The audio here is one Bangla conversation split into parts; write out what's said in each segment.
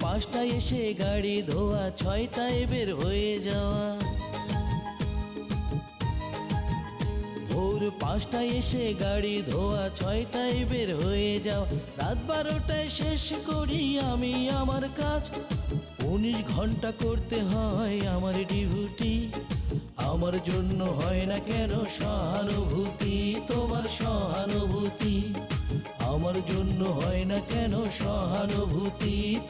পাঁচটায় এসে গাড়ি ধোয়া, ছয়টায় বের হয়ে যাওয়া। ভোর পাঁচটায় এসে গাড়ি ধোয়া, ছয়টায় বের হয়ে যাও রাত বারোটায় শেষ করি আমি আমার কাজ। উনিশ ঘণ্টা করতে হয় আমার ডিউটি। আমার জন্য হয় না কেন সহানুভূতি? তোমার সহানুভূতি। আমার জন্য হয় না কেন সহানুভূতি?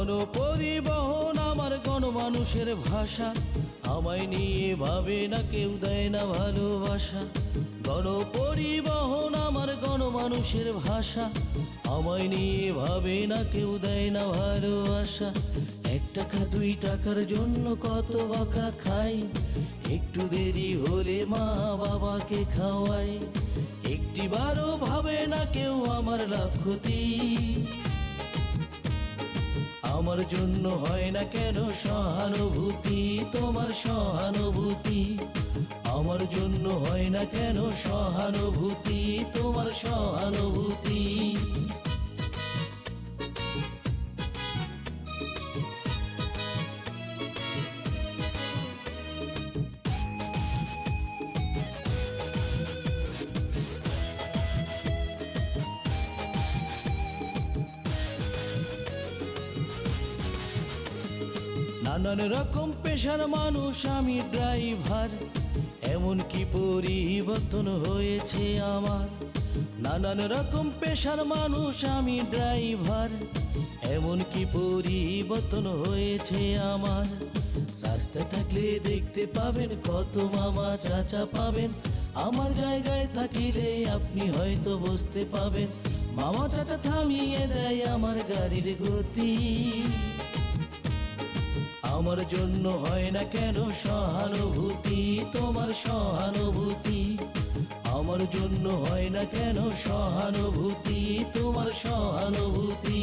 গণপরিবহন আমার গণমানুষের ভাষা। আমায় নিয়ে ভাবে না কেউ, দেয় না ভালোবাসা। গণপরিবহন আমার গণমানুষের ভাষা। আমায় নিয়ে ভাবে না কেউ, দেয় না ভালোবাসা। এক টাকা, দুই টাকার জন্য কত বাঁকা খাই। একটু দেরি হলে মা বাবাকে খাওয়াই। একটি বারও ভাবে না কেউ আমার লাভ ক্ষতি। আমার জন্য হয় না কেন সহানুভূতি? তোমার সহানুভূতি। আমার জন্য হয় না কেন সহানুভূতি? তোমার সহানুভূতি। নানান রকম পেশার মানুষ, আমি ড্রাইভার। এমন কি পরিবর্তন হয়েছে আমার। নানান রকম পেশার মানুষ, আমি ড্রাইভার। এমন কি পরিবর্তন হয়েছে আমার। রাস্তা থাকলে দেখতে পাবেন কত মামা চাচা পাবেন। আমার জায়গায় থাকিলে আপনি হয়তো বসতে পাবেন। মামা চাচা থামিয়ে দেয় আমার গাড়ির গতি। আমার জন্য হয় না কেন সহানুভূতি? তোমার সহানুভূতি। আমার জন্য হয় না কেন সহানুভূতি? তোমার সহানুভূতি।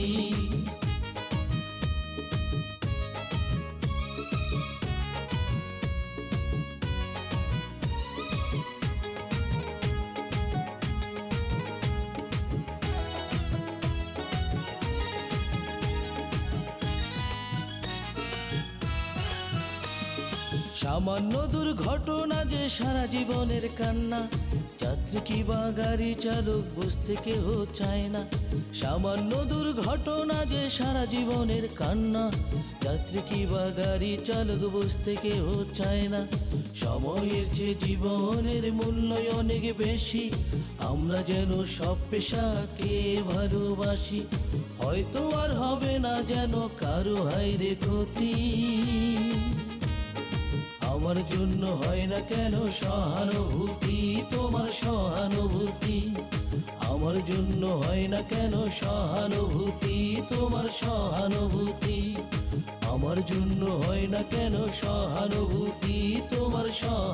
সামান্য দুর্ঘটনা যে সারা জীবনের কান্না। যাত্রী কি বা গাড়ি চালক বুঝতে কেউ চায় না। সামান্য দুর্ঘটনা যে সারা জীবনের কান্না। যাত্রী কি বা গাড়ি চালক বুঝতে কেউ চায় না। সময়ের চেয়ে জীবনের মূল্য অনেক বেশি। আমরা যেন সব পেশাকে ভালোবাসি। হয়তো আর হবে না যেন কারও হাইরে ক্ষতি। আমার জন্য হয় না কেন সহানুভূতি? তোমার সহানুভূতি। আমার জন্য হয় না কেন সহানুভূতি? তোমার সহানুভূতি। আমার জন্য হয় না কেন সহানুভূতি? তোমার সহানুভূতি